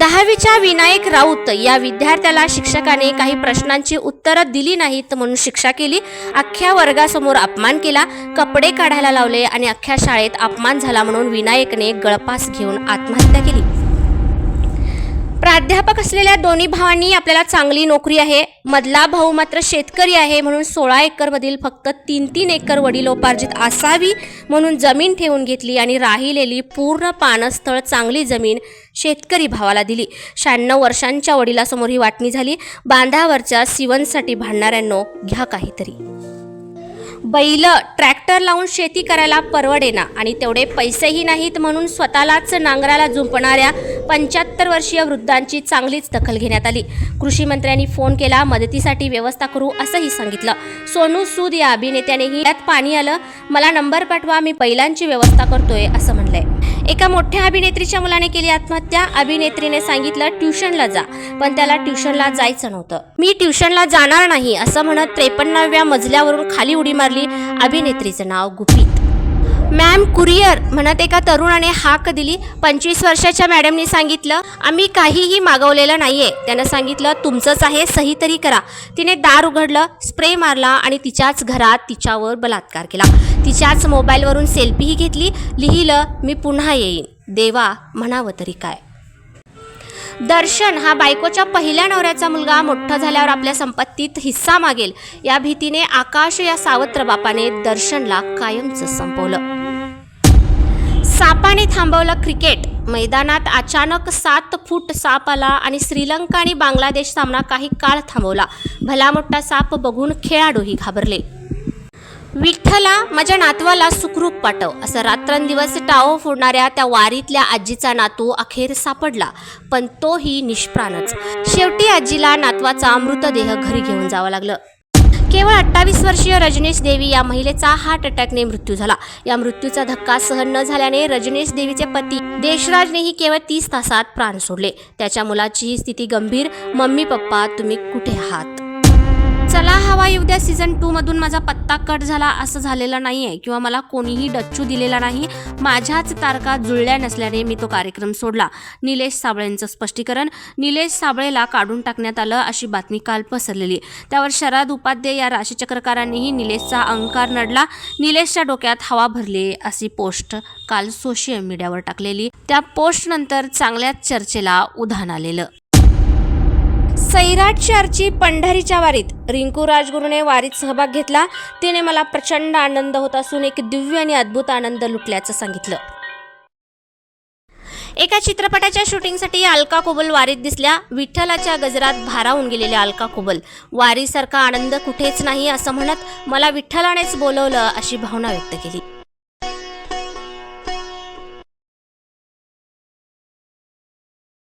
दहावीच्या विनायक राऊत या विद्यार्थ्याला शिक्षकाने काही प्रश्नांची उत्तरं दिली नाहीत म्हणून शिक्षा केली. अख्ख्या वर्गासमोर अपमान केला. कपडे काढायला लावले आणि अख्ख्या शाळेत अपमान झाला म्हणून विनायकने गळपास घेऊन आत्महत्या केली. प्राध्यापक असलेल्या दोन्ही भावांनी आपल्याला चांगली नोकरी आहे. मधला भाऊ मात्र शेतकरी आहे म्हणून सोळा एकरमधील फक्त तीन तीन एकर वडिलोपार्जित असावी म्हणून जमीन ठेवून घेतली आणि राहिलेली पूर्ण पानस्थळ चांगली जमीन शेतकरी भावाला दिली. शहाण्णव वर्षांच्या वडिलासमोर ही वाटणी झाली. बांधावरच्या सिवनसाठी भांडणाऱ्यांनो घ्या काहीतरी. बैल ट्रॅक्टर लावून शेती करायला परवडेना आणि तेवढे पैसेही नाहीत म्हणून स्वतःलाच नांगराला झुंपणाऱ्या पंच्याहत्तर वर्षीय वृद्धांची चांगलीच दखल घेण्यात आली. कृषी मंत्र्यांनी फोन केला मदतीसाठी व्यवस्था करू असंही सांगितलं. सोनू सूद या अभिनेत्यानेही यात पाणी आलं. मला नंबर पाठवा मी बैलांची व्यवस्था करतोय असं म्हणलंय. एका मोठ्या अभिनेत्रीच्या मुलाने केली आत्महत्या. अभिनेत्रीने सांगितलं ट्युशनला जा. पण त्याला ट्युशनला जायचं नव्हतं. मी ट्युशनला जाणार नाही असं म्हणत त्रेपन्नाव्या मजल्यावरून खाली उडी मारली अभिनेत्रीचं नाव गुपित. मॅम कुरिअर म्हणत एका तरुणाने हाक दिली. पंचवीस वर्षाच्या मॅडमनी सांगितलं आम्ही काहीही मागवलेलं नाहीये. त्यानं सांगितलं तुमचंच आहे सही तरी करा. तिने दार उघडलं स्प्रे मारला आणि तिच्याच घरात तिच्यावर बलात्कार केला. तिच्याच मोबाईलवरून सेल्फीही घेतली. लिहिलं मी पुन्हा येईन. देवा म्हणावं तरी काय. दर्शन हा बायकोच्या पहिल्या नवऱ्याचा मुलगा. मोठा झाल्यावर आपल्या संपत्तीत हिस्सा मागेल. या भीतीने आकाश या सावत्र बापाने दर्शनला कायमचं संपवलं. सापाने थांबवलं क्रिकेट. मैदानात अचानक सात फूट साप आला आणि श्रीलंका आणि बांगलादेश सामना काही काळ थांबवला. भला मोठा साप बघून खेळाडूही घाबरले. विठ्ठला माझ्या नातवाला सुखरूप पाठव. असं रात्रंदिवस टाओ फोडणाऱ्या त्या वारीतल्या आजीचा नातू अखेर सापडला पण तोही निष्प्राणच. शेवटी आजीला नातवाचा मृतदेह घरी घेऊन जावं लागलं. केवळ अठ्ठावीस वर्षीय रजनेश देवी या महिलेचा हार्ट अटॅकने मृत्यू झाला. या मृत्यूचा धक्का सहन न झाल्याने रजनेश देवीचे पती देशराजनेही केवळ तीस तासात प्राण सोडले. त्याच्या मुलाचीही स्थिती गंभीर. मम्मी पप्पा तुम्ही कुठे आहात? चला हवा येऊ द्या. सीझन टू मधून माझा पत्ता कट झाला. असं झालेलं आहे किंवा मला कोणीही डच्चू दिलेला नाही. माझ्याच तारखा जुळल्या नसल्याने मी तो कार्यक्रम सोडला. निलेश साबळेंचं स्पष्टीकरण. निलेश साबळेला काढून टाकण्यात आलं अशी बातमी काल पसरलेली. त्यावर शरद उपाध्ये या राशीचक्रकारांनीही निलेशचा अहंकार नडला. निलेशच्या डोक्यात हवा भरली अशी पोस्ट काल सोशल मीडियावर टाकलेली. त्या पोस्टनंतर चांगल्याच चर्चेला उधाण आलेलं. सैराट आरची पंढरीच्या वारीत रिंकू राजगुरूने वारीत सहभाग घेतला. तिने मला प्रचंड आनंद होत असून एक दिव्य आणि अद्भुत आनंद लुटल्याचं सांगितलं. एका चित्रपटाच्या शूटिंगसाठी अलका कोबल वारीत दिसल्या. विठ्ठलाच्या गजरात भारावून गेलेल्या अलका कोबल. वारीसारखा आनंद कुठेच नाही असं म्हणत मला विठ्ठलानेच बोलवलं अशी भावना व्यक्त केली.